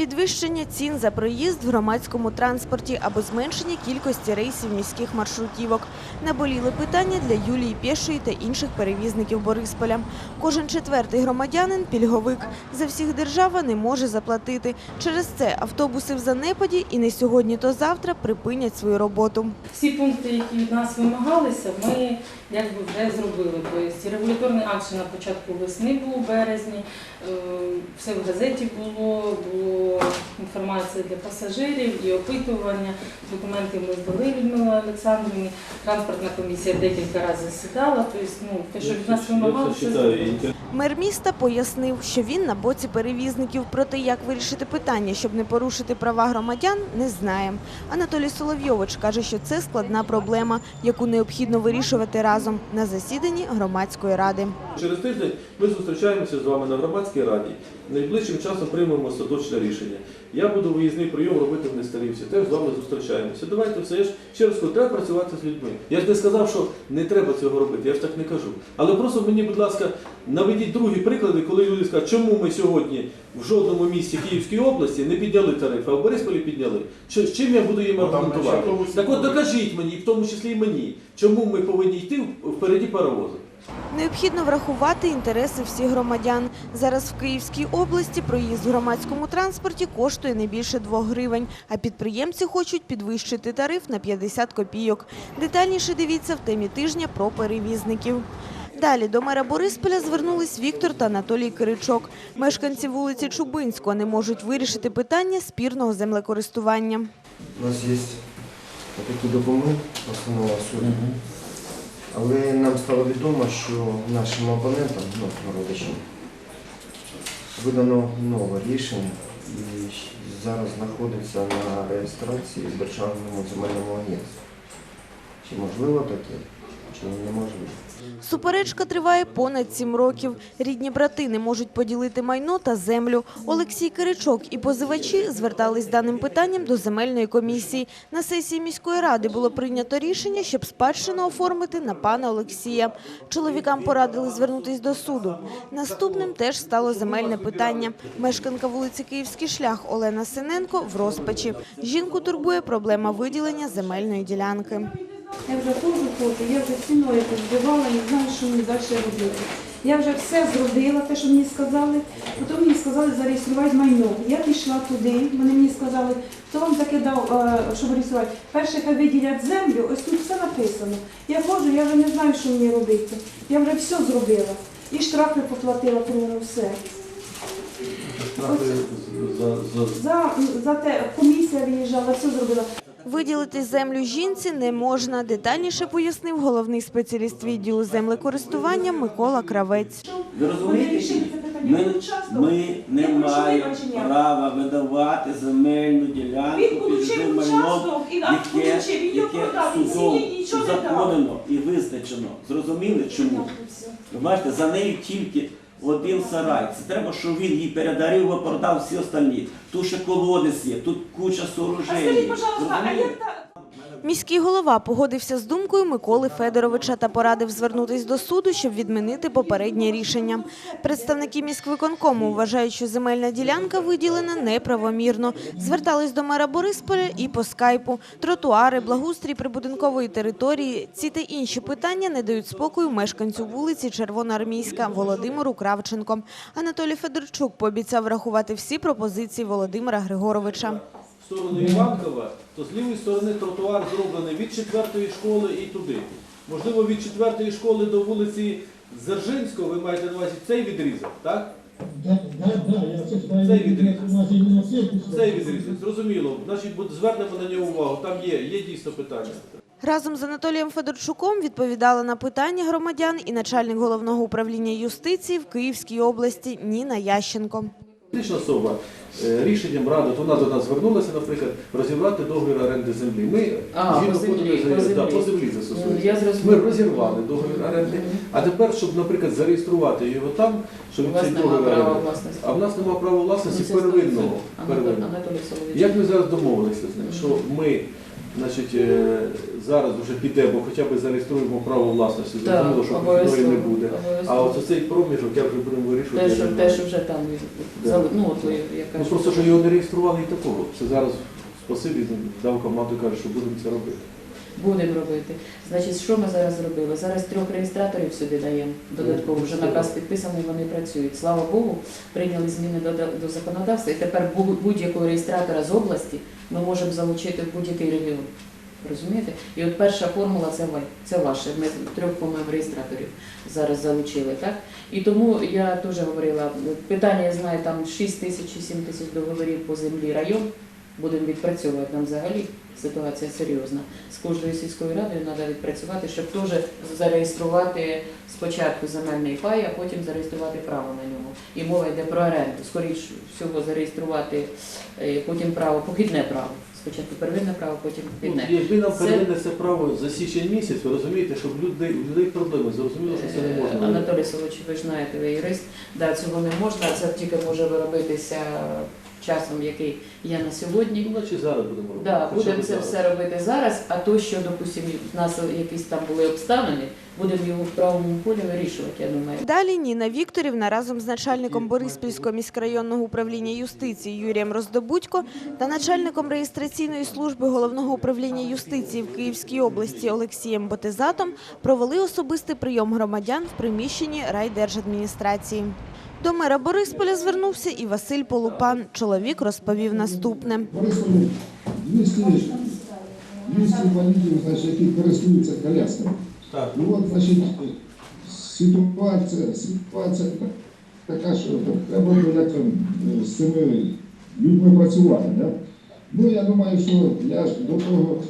Підвищення цін за проїзд в громадському транспорті або зменшення кількості рейсів міських маршрутівок. Наболіли питання для Юлії Пєшої та інших перевізників Борисполя. Кожен четвертий громадянин – пільговик. За всіх держава не може заплатити. Через це автобуси в занепаді і не сьогодні, то завтра припинять свою роботу. Всі пункти, які від нас вимагалися, ми якби вже зробили. Тобто регуляторний акт на початку весни був у березні, е, все в газеті було, було інформація для пасажирів і опитування. Документи ми здали Людмила Олександрівні. Транспортна комісія декілька разів засідала. Тобто, ну, те, що від нас вимагали, зробили. Мер міста пояснив, що він на боці перевізників, проте як вирішити питання, щоб не порушити права громадян, не знає. Анатолій Соловйович каже, що це складна проблема, яку необхідно вирішувати разом на засіданні громадської ради. Через тиждень ми зустрічаємося з вами на громадській раді. Найближчим часом приймемо остаточне рішення. Я буду виїзний прийом робити в Нестерівці. Теж з вами зустрічаємося. Давайте все ж ще раз треба працювати з людьми. Я ж не сказав, що не треба цього робити. Я ж так не кажу. Але просто мені, будь ласка, наведіть другі приклади, коли люди скажуть, чому ми сьогодні в жодному місті Київської області не підняли тарифи, а в Борисполі підняли. Чи- з чим я буду їм аргументувати? Так от докажіть мені, в тому числі і мені, чому ми повинні йти впереді паровозу. Необхідно врахувати інтереси всіх громадян. Зараз в Київській області проїзд в громадському транспорті коштує не більше 2 гривень, а підприємці хочуть підвищити тариф на 50 копійок. Детальніше дивіться в темі тижня про перевізників. Далі до мера Борисполя звернулись Віктор та Анатолій Киричок. Мешканці вулиці Чубинського не можуть вирішити питання спірного землекористування. У нас є такі документи, постанова суду. Але нам стало відомо, що нашим опонентам, ну, родичам, видано нове рішення і зараз знаходиться на реєстрації в Державному земельному агентстві. Чи можливо таке, чи неможливо? Суперечка триває понад сім років. Рідні брати не можуть поділити майно та землю. Олексій Киричок і позивачі звертались з даним питанням до земельної комісії. На сесії міської ради було прийнято рішення, щоб спадщину оформити на пана Олексія. Чоловікам порадили звернутись до суду. Наступним теж стало земельне питання. Мешканка вулиці Київський шлях Олена Синенко в розпачі. Жінку турбує проблема виділення земельної ділянки. Я вже ходжу, ходжу, я вже стіною позбивала, не знаю, що мені далі робити. Я вже все зробила, те, що мені сказали. Потім мені сказали зареєструвати майно. Я пішла туди, вони мені сказали, хто вам таке дав, е, щоб реєструвати. Перше, хай виділять землю, ось тут все написано. Я ходжу, я вже не знаю, що мені робити. Я вже все зробила. І штрафи поплатила, по-моєму, все. Штрафи за, за, За, за те комісія виїжджала, все зробила. Виділити землю жінці не можна, детальніше пояснив головний спеціаліст відділу землекористування Микола Кравець. Ви розумієте? Ми, ми не маємо права видавати земельну ділянку під получив майном, і а, яке, яке судом узаконено і визначено. Зрозуміли чому? Ви бачите, за нею тільки один сарай. Це треба, щоб він її передарив, і продав всі остальні. Тут ще колодець є, тут куча А скажіть, пожалуйста, а як так? Міський голова погодився з думкою Миколи Федоровича та порадив звернутись до суду, щоб відмінити попереднє рішення. Представники міськвиконкому вважають, що земельна ділянка виділена неправомірно. Звертались до мера Борисполя і по скайпу. Тротуари, благоустрій прибудинкової території, ці та інші питання не дають спокою мешканцю вулиці Червоноармійська Володимиру Кравченко. Анатолій Федорчук пообіцяв врахувати всі пропозиції Володимира Григоровича. В сторону Іванкова, то з лівої сторони тротуар зроблений від четвертої школи і туди. Можливо, від четвертої школи до вулиці Дзержинського ви маєте на увазі цей відрізок, так? Да, да, да, я це знаю. Цей відрізок. У нас іменно цей Цей відрізок, зрозуміло. Значить, звернемо на нього увагу. Там є, є дійсно питання. Разом з Анатолієм Федорчуком відповідала на питання громадян і начальник головного управління юстиції в Київській області Ніна Ященко. Фізична особа е, рішенням ради, то вона до нас звернулася, наприклад, розірвати договір оренди землі. Ми А, згідно по землі, по да, по землі це стосується. Я Ми розірвали договір оренди, а тепер, щоб, наприклад, зареєструвати його там, щоб цей договір оренди. А в нас немає права власності Ну, первинного. Як ми зараз домовилися з ним, що ми значить, е, зараз вже піде, бо хоча б зареєструємо право власності, зрозуміло, що профільної не буде. А от цей проміжок я вже будемо вирішувати. Те, що, те, що вже там, Да. ну, от я кажу. Ну просто що його не реєстрували і такого. Це зараз спасибі, дав команду і каже, що будемо це робити. Будемо робити. Значить, що ми зараз зробили? Зараз трьох реєстраторів сюди даємо додатково. Вже наказ підписаний, вони працюють. Слава Богу, прийняли зміни до, до законодавства. І тепер будь-якого реєстратора з області ми можемо залучити в будь-який регіон. Розумієте? І от перша формула це ви, це ваше. Ми трьох, по-моєму, реєстраторів зараз залучили, так? І тому я теж говорила, питання, я знаю, там 6 тисяч чи 7 тисяч договорів по землі район. Будемо відпрацьовувати нам взагалі. Ситуація серйозна. З кожною сільською радою треба відпрацювати, щоб теж зареєструвати спочатку земельний пай, а потім зареєструвати право на ньому. І мова йде про оренду. Скоріше всього зареєструвати е, потім право, похідне право. Спочатку первинне право, потім Ну, похідне. якби нам Це- перевели це право за січень місяць, ви розумієте, щоб людей, у людей проблеми, зрозуміло, що це не Е, можна. Анатолій Солович, ви ж знаєте, ви юрист. Да, цього не можна, це тільки може виробитися часом, який є на сьогодні. Ну, значить зараз будемо робити. Да, будемо це зараз. все робити зараз, а то, що, допустимо, в нас якісь там були обставини, будемо його в правому полі вирішувати, я думаю. Далі Ніна Вікторівна разом з начальником Бориспільського міськрайонного управління юстиції Юрієм Роздобудько та начальником реєстраційної служби головного управління юстиції в Київській області Олексієм Ботезатом провели особистий прийом громадян в приміщенні райдержадміністрації. До мера Борисполя звернувся і Василь Полупан. Чоловік розповів наступне. Борисполі 200, 200 інвалідів, значить, які користуються колясками. Ну от, значить, ситуація, ситуація така, що треба було як там е, з цими людьми працювати. Да? Ну, я думаю, що я ж до того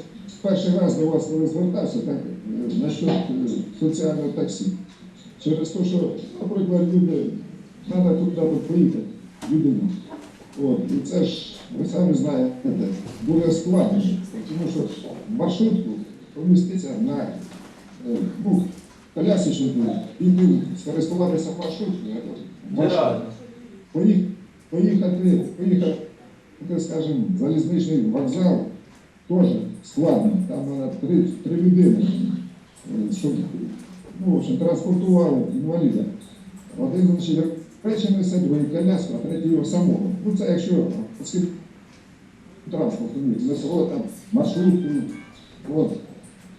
перший раз до вас коли звертався, так, е, насчет е, соціального таксі. Через те, що, наприклад, люди, треба тут треба поїхати, людина. От, і це ж, ви самі знаєте, буде складно, тому що маршрутку поміститься на е, ну, колясочнику і скористуватися маршруткою. Поїх- Поїхати, поїхати, скажімо, залізничний вокзал теж складно. Там треба три, три людини, е, щоб ну, в общем, транспортували інваліда. Один, значить, речі несе, другий коляску, а третій його самого. Ну це якщо оскільки транспорту ні, там маршрутку. От.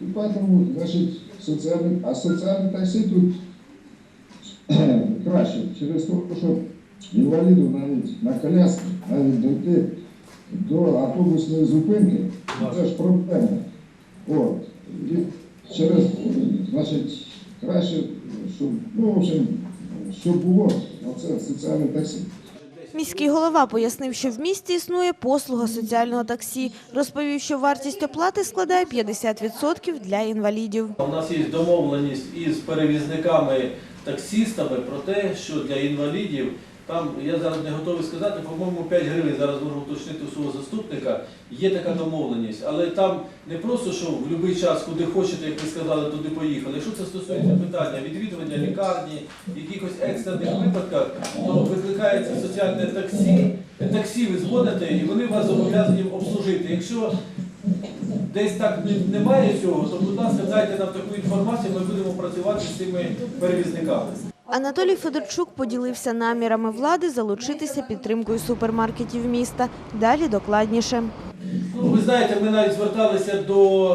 І тому, значить, соціальний, а соціальний таксі тут краще через те, що інваліду навіть на коляску, навіть дойти до автобусної зупинки, це ж проблема. От. І через, значить, краще, щоб, ну, в общем, щоб було оце соціальне таксі. Міський голова пояснив, що в місті існує послуга соціального таксі. Розповів, що вартість оплати складає 50% для інвалідів. У нас є домовленість із перевізниками, таксістами про те, що для інвалідів там я зараз не готовий сказати, по-моєму, 5 гривень зараз можу уточнити у свого заступника. Є така домовленість, але там не просто що в будь-який час, куди хочете, як ви сказали, туди поїхали. Якщо це стосується питання відвідування лікарні, якихось екстрених випадках, то викликається соціальне таксі. Таксі ви дзвоните і вони вас зобов'язані обслужити. Якщо десь так немає цього, то будь ласка, дайте нам таку інформацію, ми будемо працювати з цими перевізниками. Анатолій Федорчук поділився намірами влади залучитися підтримкою супермаркетів міста. Далі докладніше. Ну, ви знаєте, ми навіть зверталися до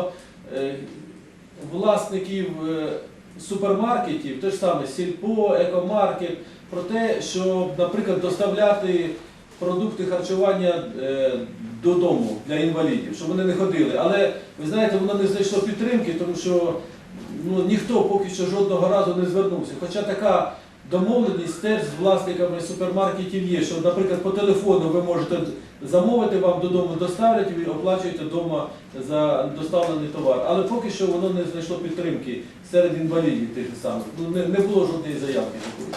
е, власників е, супермаркетів, те ж саме Сільпо, Екомаркет, про те, щоб, наприклад, доставляти продукти харчування е, додому для інвалідів, щоб вони не ходили. Але ви знаєте, воно не знайшло підтримки, тому що ну, ніхто поки що жодного разу не звернувся. Хоча така домовленість теж з власниками супермаркетів є, що, наприклад, по телефону ви можете замовити, вам додому доставлять, і оплачуєте вдома за доставлений товар. Але поки що воно не знайшло підтримки серед інвалідів тих самих. Ну, не, не було жодної заявки такої.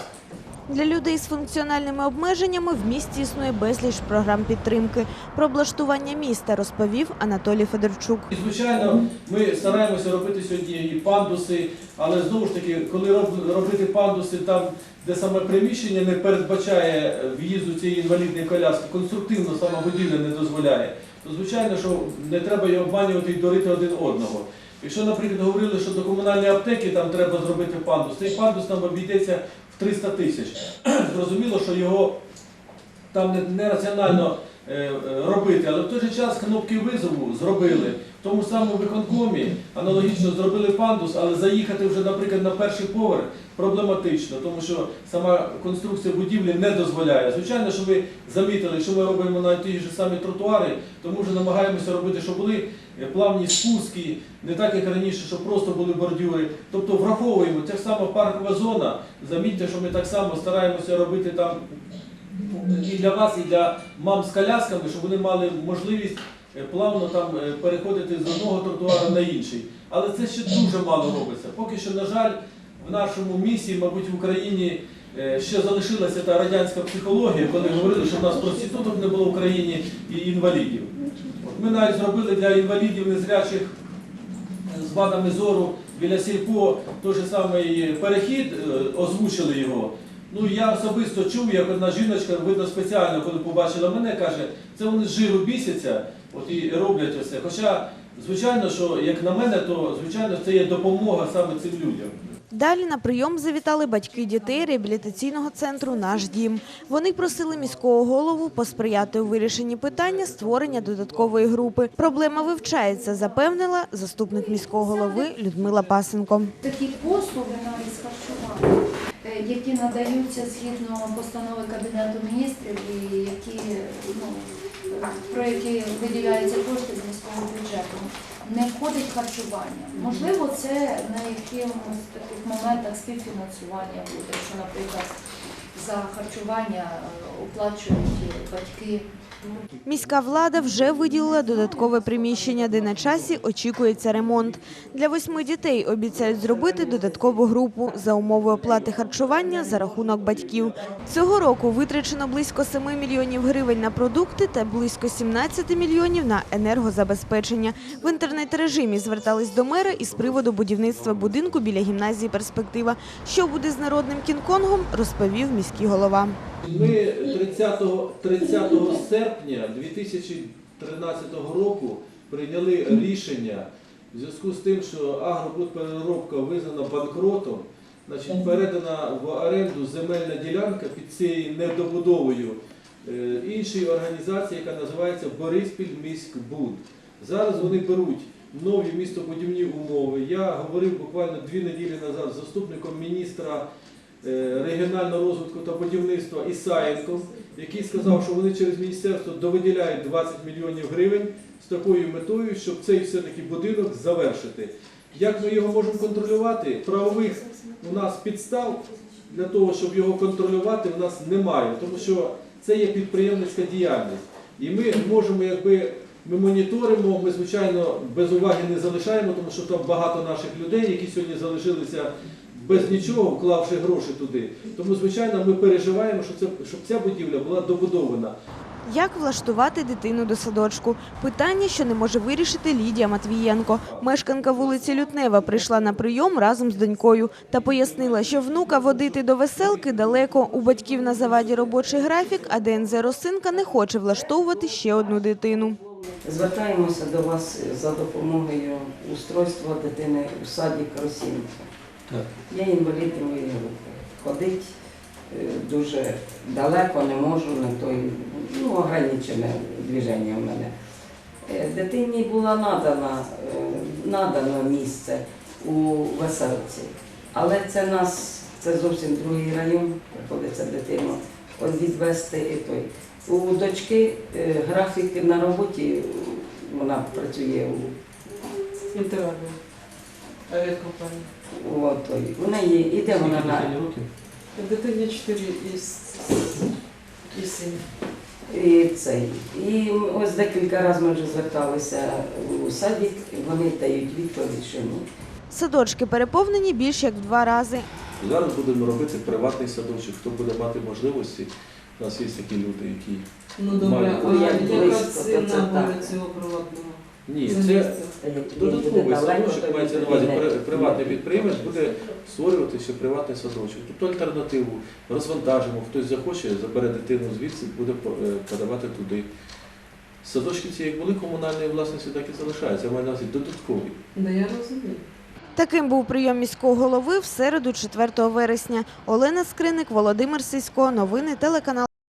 Для людей з функціональними обмеженнями в місті існує безліч програм підтримки. Про облаштування міста розповів Анатолій Федорчук. І, звичайно, ми стараємося робити сьогодні і пандуси, але знову ж таки, коли робити пандуси там, де саме приміщення не передбачає в'їзду цієї інвалідної коляски, конструктивно сама будівля не дозволяє, то звичайно, що не треба її обманювати і дорити один одного. Якщо, наприклад, говорили, що до комунальної аптеки там треба зробити пандус, цей пандус нам обійдеться в 300 тисяч. Зрозуміло, що його там не, е, е, робити, але в той же час кнопки визову зробили. В тому самому виконкомі аналогічно зробили пандус, але заїхати вже, наприклад, на перший поверх проблематично, тому що сама конструкція будівлі не дозволяє. Звичайно, що ви замітили, що ми робимо на ті ж самі тротуари, тому вже намагаємося робити, щоб були е, плавні спуски, не так як раніше, щоб просто були бордюри. Тобто враховуємо, ця ж сама паркова зона. Замітьте, що ми так само стараємося робити там і для вас, і для мам з колясками, щоб вони мали можливість е, плавно там е, переходити з одного тротуару на інший. Але це ще дуже мало робиться. Поки що, на жаль, в нашому місті, мабуть, в Україні е, ще залишилася та радянська психологія, коли говорили, що в нас проституток не було в Україні і інвалідів. От ми навіть зробили для інвалідів незрячих з вадами зору біля сільпо той же самий перехід, озвучили його. Ну я особисто чув, як одна жіночка, видно спеціально, коли побачила мене, каже, це вони з жиру бісяться, от і роблять оце. Хоча, звичайно, що як на мене, то звичайно це є допомога саме цим людям. Далі на прийом завітали батьки дітей реабілітаційного центру Наш дім. Вони просили міського голову посприяти у вирішенні питання створення додаткової групи. Проблема вивчається, запевнила заступник міського голови Людмила Пасенко. Такі послуги навіть з харчування, які надаються згідно постанови Кабінету міністрів і які, ну, про які виділяються кошти з міського бюджету, не входить харчування. Можливо, це на якихось таких моментах співфінансування буде, що, наприклад, за харчування е, оплачують батьки. Міська влада вже виділила додаткове приміщення, де на часі очікується ремонт. Для восьми дітей обіцяють зробити додаткову групу за умови оплати харчування за рахунок батьків. Цього року витрачено близько 7 мільйонів гривень на продукти та близько 17 мільйонів на енергозабезпечення. В інтернет-режимі звертались до мера із приводу будівництва будинку біля гімназії «Перспектива». Що буде з народним кінг-конгом, розповів міський голова. Ми 30, 30 серпня 2013 року прийняли рішення в зв'язку з тим, що агробудпереробка визнана банкротом, значить, передана в оренду земельна ділянка під цією недобудовою е, іншої організації, яка називається Бориспіль міськбуд. Зараз вони беруть нові містобудівні умови. Я говорив буквально дві неділі назад з заступником міністра регіонального розвитку та будівництва Ісаєнком, який сказав, що вони через міністерство довиділяють 20 мільйонів гривень з такою метою, щоб цей все-таки будинок завершити. Як ми його можемо контролювати? Правових у нас підстав для того, щоб його контролювати, у нас немає, тому що це є підприємницька діяльність. І ми можемо, якби ми моніторимо, ми, звичайно, без уваги не залишаємо, тому що там багато наших людей, які сьогодні залишилися без нічого, вклавши гроші туди. Тому, звичайно, ми переживаємо, що це, щоб ця будівля була добудована. Як влаштувати дитину до садочку? Питання, що не може вирішити Лідія Матвієнко. Мешканка вулиці Лютнева прийшла на прийом разом з донькою та пояснила, що внука водити до веселки далеко. У батьків на заваді робочий графік, а ДНЗ Росинка не хоче влаштовувати ще одну дитину. Звертаємося до вас за допомогою устройства дитини у саді Кросінка. Так. Я інвалід другої групи. Ходить е, дуже далеко не можу, на той, ну, ограничене движення в мене. Е, Дитині була надана, е, надано місце у веселці. Але це нас, це зовсім другий район, приходиться дитину відвести і той. У дочки графік на роботі, вона працює у Авіакомпанія. От, той. У неї іде вона на Дитині 4 і 7. і цей. І ось декілька разів ми вже зверталися у садик, вони дають відповідь, що ні. Садочки переповнені більш як в два рази. Зараз будемо робити приватний садочок, хто буде мати можливості. У нас є такі люди, які Ну добре, Мають. а Ну, як яка близько, то ціна це буде так. цього приватного? Ні, це додатковий садочок мається на увазі. Приватний підприємець буде створювати ще приватний садочок. Тобто альтернативу розвантажимо, хтось захоче, забере дитину звідси, буде е, подавати туди. Садочки ці як були комунальної власності, так і залишаються. Я маю на увазі додаткові. Да я розумію. Таким був прийом міського голови в середу 4 вересня. Олена Скриник, Володимир Сисько. Новини телеканал.